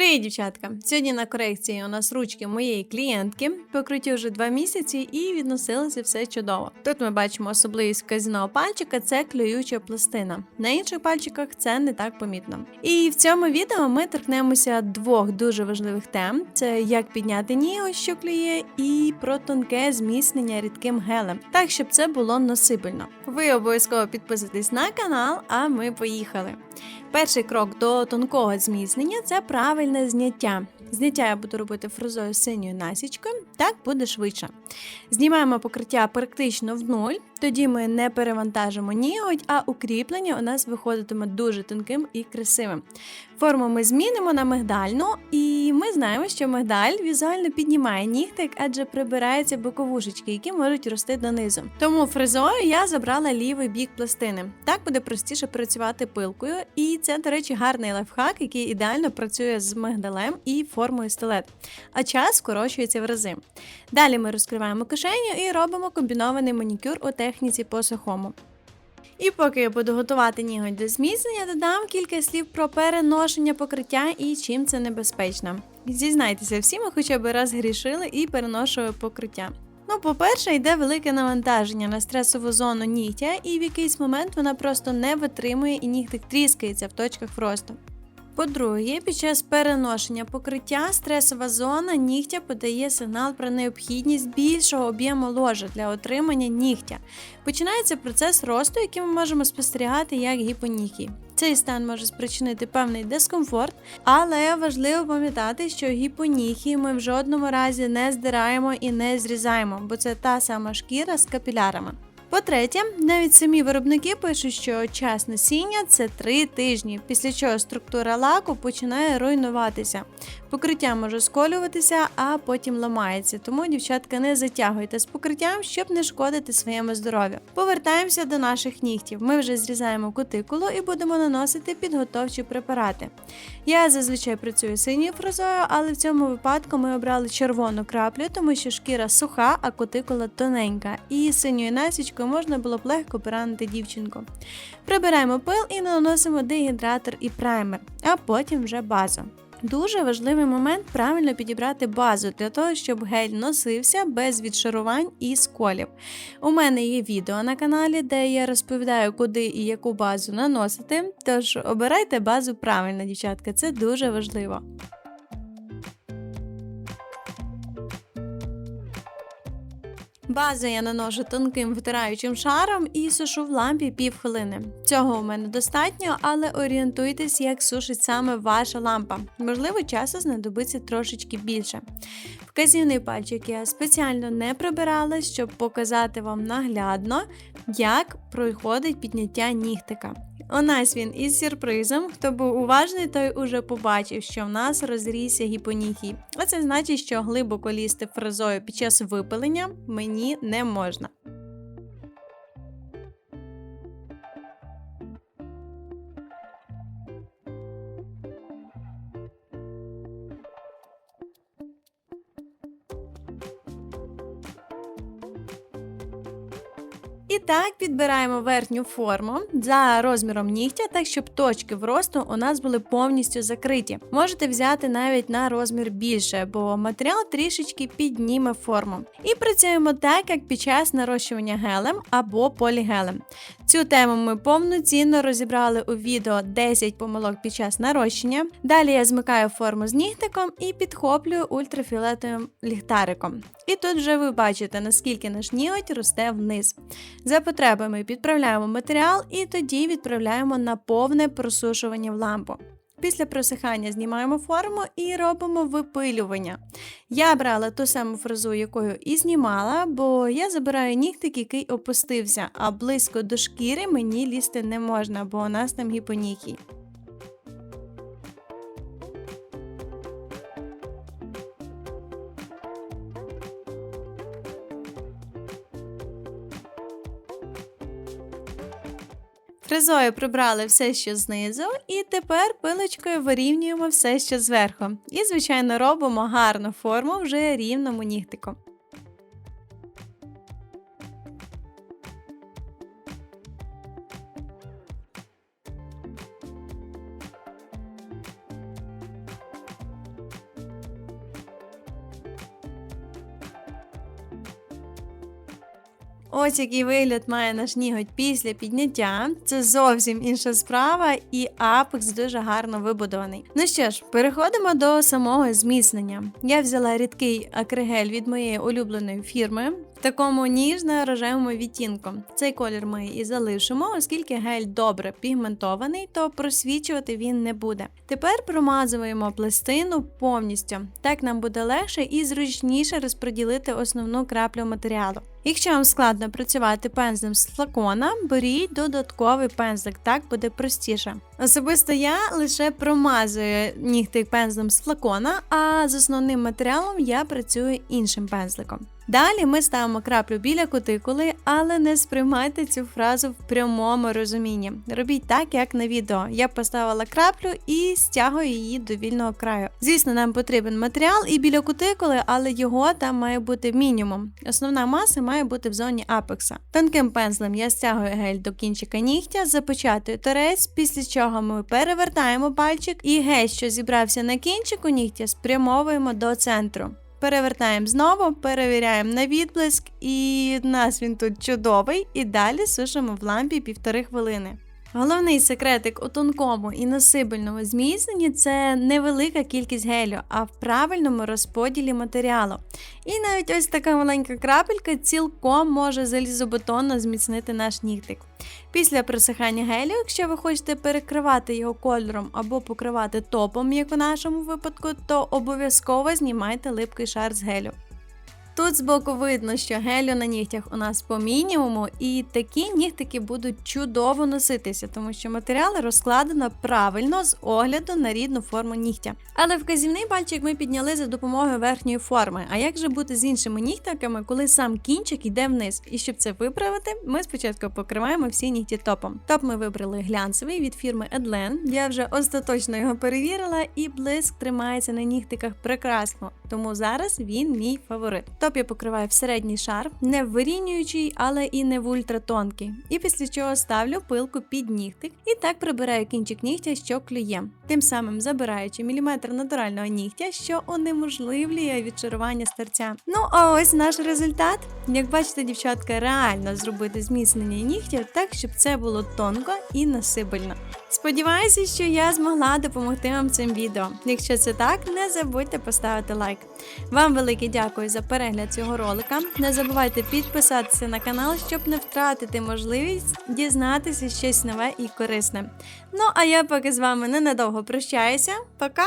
Привіт, дівчатка! Сьогодні на корекції у нас ручки моєї клієнтки, покриті вже два місяці і відносилося все чудово. Тут ми бачимо особливість вказаного пальчика це клююча пластина. На інших пальчиках це не так помітно. І в цьому відео ми торкнемося двох дуже важливих тем: це як підняти ніго, що клює, і про тонке зміцнення рідким гелем, так щоб це було носибельно. Ви обов'язково підписуйтесь на канал, а ми поїхали. Перший крок до тонкого зміцнення це правильне зняття. Зняття я буду робити фрезою синьою насічкою, так буде швидше. Знімаємо покриття практично в нуль, тоді ми не перевантажимо ніготь, а укріплення у нас виходитиме дуже тонким і красивим. Форму ми змінимо на мигдальну, і ми знаємо, що мигдаль візуально піднімає нігтик, адже прибираються боковушечки, які можуть рости донизу. Тому фрезою я забрала лівий бік пластини. Так буде простіше працювати пилкою, і це, до речі, гарний лайфхак, який ідеально працює з мигдалем і формою стилет. А час скорочується в рази. Далі ми розкриваємо кишеню і робимо комбінований манікюр у техніці по сухому. І поки я буду готувати ніготь до зміцнення, додам кілька слів про переношення покриття і чим це небезпечно. Зізнайтеся, всі ми хоча б раз грішили і переношуємо покриття. Ну, по-перше, йде велике навантаження на стресову зону нігтя, і в якийсь момент вона просто не витримує і нігтик тріскається в точках росту. По-друге, під час переношення покриття стресова зона нігтя подає сигнал про необхідність більшого об'єму ложа для отримання нігтя. Починається процес росту, який ми можемо спостерігати як гіпонігій. Цей стан може спричинити певний дискомфорт, але важливо пам'ятати, що гіпоніхії ми в жодному разі не здираємо і не зрізаємо, бо це та сама шкіра з капілярами. По-третє, навіть самі виробники пишуть, що час носіння це 3 тижні, після чого структура лаку починає руйнуватися. Покриття може сколюватися, а потім ламається. Тому, дівчатка, не затягуйте з покриттям, щоб не шкодити своєму здоров'ю. Повертаємося до наших нігтів. Ми вже зрізаємо кутикулу і будемо наносити підготовчі препарати. Я зазвичай працюю синьою фрезою, але в цьому випадку ми обрали червону краплю, тому що шкіра суха, а кутикула тоненька. І синьою насічкою можна було б легко поранити дівчинку. Прибираємо пил і наносимо дегідратор і праймер, а потім вже базу. Дуже важливий момент правильно підібрати базу для того, щоб гель носився без відшарувань і сколів. У мене є відео на каналі, де я розповідаю, куди і яку базу наносити. Тож обирайте базу правильно, дівчатка, це дуже важливо. Базу я наношу тонким втираючим шаром і сушу в лампі півхвилини. Цього у мене достатньо, але орієнтуйтесь, як сушить саме ваша лампа. Можливо, часу знадобиться трошечки більше. Вказівний пальчик я спеціально не прибирала, щоб показати вам наглядно, як проходить підняття нігтика. У нас він із сюрпризом. Хто був уважний, той уже побачив, що в нас розрісся гіпоніхій. Оце значить, що глибоко лізти фрезою під час випилення мені не можна. І так підбираємо верхню форму за розміром нігтя, так щоб точки вросту у нас були повністю закриті. Можете взяти навіть на розмір більше, бо матеріал трішечки підніме форму. І працюємо так, як під час нарощування гелем або полігелем. Цю тему ми повноцінно розібрали у відео 10 помилок під час нарощення. Далі я змикаю форму з нігтиком і підхоплюю ультрафіолетовим ліхтариком. І тут вже ви бачите, наскільки наш ніготь росте вниз. За потребами підправляємо матеріал і тоді відправляємо на повне просушування в лампу. Після просихання знімаємо форму і робимо випилювання. Я брала ту саму фрезу, якою і знімала, бо я забираю нігтик, який опустився, а близько до шкіри мені лізти не можна, бо у нас там гіпоніхій. Фрезою прибрали все, що знизу, і тепер пилочкою вирівнюємо все, що зверху. І, звичайно, робимо гарну форму вже рівному нігтику. Ось який вигляд має наш ніготь після підняття. Це зовсім інша справа, і апекс дуже гарно вибудований. Ну що ж, переходимо до самого зміцнення. Я взяла рідкий акригель від моєї улюбленої фірми. Такому ніжно-рожевому відтінку. Цей колір ми і залишимо, оскільки гель добре пігментований, то просвічувати він не буде. Тепер промазуємо пластину повністю. Так нам буде легше і зручніше розподілити основну краплю матеріалу. Якщо вам складно працювати пензлем з флакона, беріть додатковий пензлик, так буде простіше. Особисто я лише промазую нігтик пензлем з флакона, а з основним матеріалом я працюю іншим пензликом. Далі ми ставимо краплю біля кутикули, але не сприймайте цю фразу в прямому розумінні. Робіть так, як на відео. Я поставила краплю і стягую її до вільного краю. Звісно, нам потрібен матеріал і біля кутикули, але його там має бути мінімум. Основна маса має бути в зоні апекса. Тонким пензлем я стягую гель до кінчика нігтя, запечатую торець, після чого ми перевертаємо пальчик і гель, що зібрався на кінчику нігтя, спрямовуємо до центру. Перевертаємо знову, перевіряємо на відблиск, і в нас він тут чудовий. І далі сушимо в лампі півтори хвилини. Головний секретик у тонкому і насибельному зміцненні це невелика кількість гелю, а в правильному розподілі матеріалу. І навіть ось така маленька крапелька цілком може залізобетонно зміцнити наш нігтик. Після просихання гелю, якщо ви хочете перекривати його кольором або покривати топом, як у нашому випадку, то обов'язково знімайте липкий шар з гелю. Тут збоку видно, що гелю на нігтях у нас по мінімуму, і такі нігтики будуть чудово носитися, тому що матеріал розкладено правильно з огляду на рідну форму нігтя. Але вказівний пальчик ми підняли за допомогою верхньої форми. А як же бути з іншими нігтиками, коли сам кінчик йде вниз? І щоб це виправити, ми спочатку покриваємо всі нігті топом. Топ ми вибрали глянцевий від фірми Edlen. Я вже остаточно його перевірила, і блиск тримається на нігтиках прекрасно. Тому зараз він мій фаворит. Топ я покриваю в середній шар, не в вирівнюючий, але і не в ультратонкий. І після чого ставлю пилку під нігтик і так прибираю кінчик нігтя, що клює. Тим самим забираючи міліметр натурального нігтя, що унеможливлює відчарування старця. Ну а ось наш результат. Як бачите, дівчатка, реально зробити зміцнення нігтів так, щоб це було тонко і насибельно. Сподіваюся, що я змогла допомогти вам цим відео. Якщо це так, не забудьте поставити лайк. Вам велике дякую за перегляд цього ролика. Не забувайте підписатися на канал, щоб не втратити можливість дізнатися щось нове і корисне. Ну а я поки з вами ненадовго прощаюся. Пока!